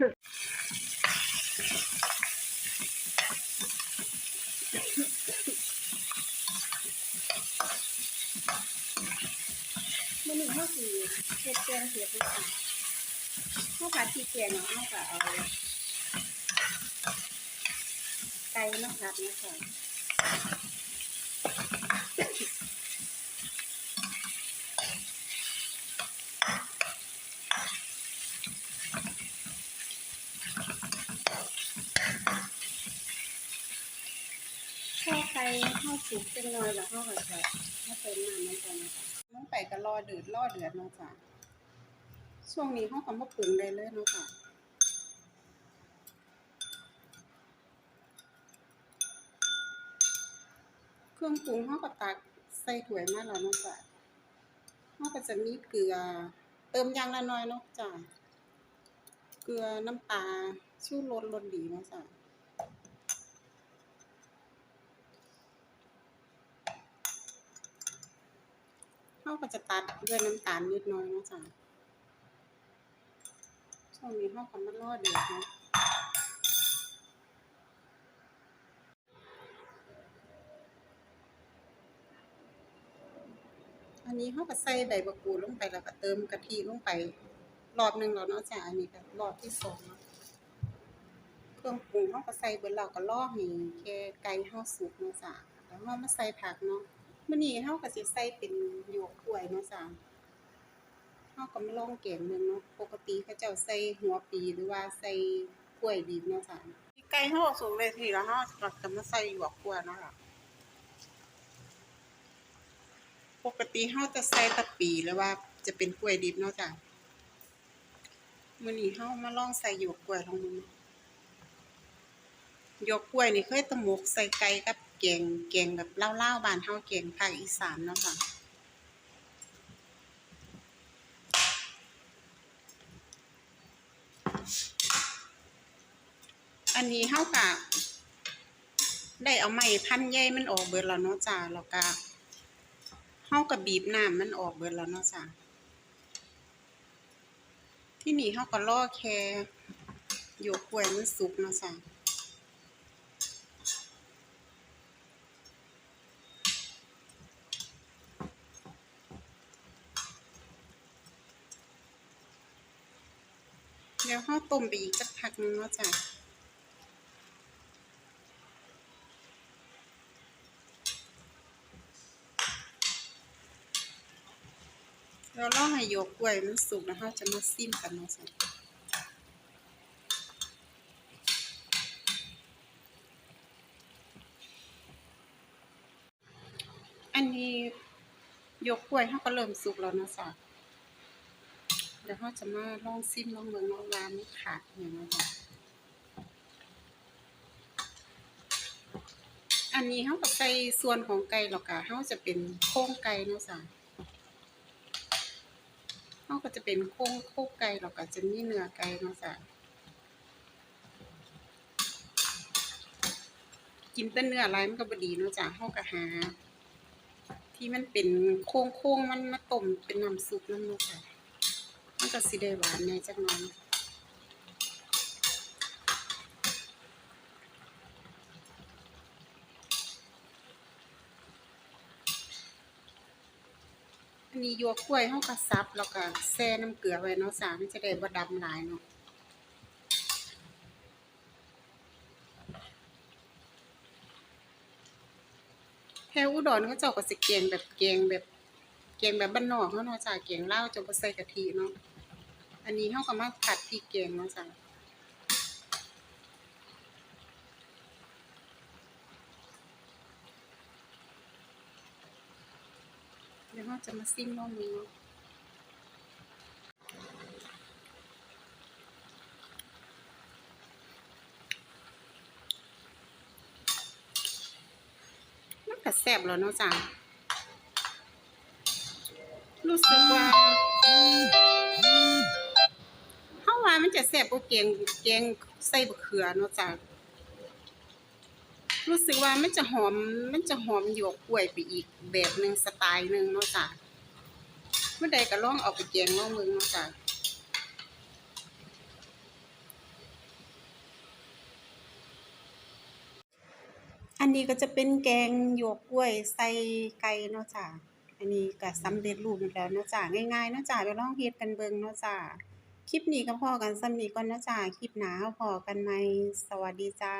มื่อนี้เขาสิเฮ็ดแกงเห็ดนะคะเขาวผัดที่แกงเนาะเขาก็เอาไก่มาผัดนะคะ ไก่ข้าวสุกเป็นน้อยแล้วเขาก็จะมาเติมน้ำมันกันนะคะลงไปก็รอเดือดรอเดือดเนาะจ้ะช่วงนี้เขาก็มาปรุงได้เลยเนาะค่ะเครื่องปรุงเขาก็ตักใส่ถ้วยมาแล้วเนาะจ้ะเขาก็จะมีเกลือ เติมอย่างละน้อยเนาะจ้ะเกลือน้ำปลาชูรสรสดีเนาะจ้ะ เขาก็จะตัดด้วยน้ำตาลนิดน้อยนะจ้ะช่วงนี้เขาก็มารอดเดือดนะอันนี้เขาก็ใส่ใบมะกรูดลงไปแล้วก็เติมกะทิลงไปรอบหนึ่งแล้วเนาะจ้ะอันนี้ก็รอบที่สองเครื่องปรุงเขาก็ใส่เบิดแล้วก็รอให้แค่ไก่เฮาสุกเนาะจ้ะแล้วเรามาใส่ผักเนาะ มื้อนี้เฮาก็สิใส่เป็นหยวกกล้วยเนาะจ้ะเฮาก็มาลองแกงเบิ่งเนาะปกติเขาเจ้าใส่หัวปีหรือว่าใส่กล้วยดิบเนาะจ้ะไก่เฮาสุกเลยทีแล้วเฮาก็จะมาใส่หยวกกล้วยเนาะค่ะปกติเฮาจะใส่ตะปีหรือว่าจะเป็นกล้วยดิบเนาะจ้ะมื้อนี้เฮามาลองใส่หยวกกล้วยลองดูหยวกกล้วยนี่เคยตะหมกใส่ไก่กับ แกงแกงแบบเล่าวๆบานเฮาแกงภาคอีสานเนาะค่ะอันนี้เฮาก็ได้เอาไม้พันใยมันออกเบิดแล้วเนาะจ้ะแล้วก็เฮาก็บีบน้ำมันออกเบิดแล้วเนาะจ้ะที่นี่เฮาก็รอแค่หยวกกล้วยมันสุกเนาะจ้ะ ดี๋ยวเฮาต้มไปอีกสักพักหนึงเนาะจ้ะเราล่อให้หยกกล้วยมันสุกแล้วเราจะมาซิมกันเนาะจ้ะอันนี้ยกกล้วยเขาก็เริ่มสุกแล้วนะจ้ะ ดี๋ยวเราจะมาลองซิมลองเบิ่งว่าว่ามันขาดอย่างนาะจ้ะอันนี้เขาก็ใส่ส่วนของไก่หรอกค่ะเขาจะเป็นโครงไก่เนาะจ้ะเขาก็จะเป็นโครงโครงไก่แล้วก็จะมีเนื้อไก่เนาะจ้ะกินแต่เนื้ออะไรมันก็บดีเนาะจ้ะเขาก็หา ที่มันเป็นโค้งโค้งมันมาต้มเป็นน้ำซุปนั่นเนาะจ้ะ มันก็สิได้หวานแน่จักหน่อยอันนี้หยวกล้วยเขาก็ซับแล้วก็แช่น้ำเกลือไว้เนาะจ้ะมันจะได้บ่ดำหลายเนาะแถวอุดรเขาเจ้าก็สิแกงแบบแกงแบบแกงแบบบ้านนอกเขาเนาะจ้ะแกงลาจะบ่ใส่กะทิเนาะ อันนี้เขาก็มาผัดพริกแกงนะจ้ะเดี๋ยวเราจะมาซิมลองดูเนาะมันก็แซ่บแล้วเนาะจ้ะรู้สึกว่า ว่ามันจะแซ่บกว่าแกงแกงใส่บะเขือเนาะจ้ะรู้สึกว่ามันจะหอมมันจะหอมหยวกกล้วยไปอีกแบบหนึ่งสไตล์หนึ่งเนาะจ้ะเมื่อใดก็ล่องเอาไปแกงล่องมึงเนาะจ้ะอันนี้ก็จะเป็นแกงหยวกกล้วยใส่ไก่เนาะจ้ะอันนี้ก็สำเร็จรูปแล้วเนาะจ้ะง่ายๆเนาะจ้ะไปลองเฮ็ดกันเบิ่งเนาะจ้ะ คลิปนี้ก็พอกันซ้ำนี้ก่อนนะจ้าคลิปหน้าพอกันไหมสวัสดีจ้า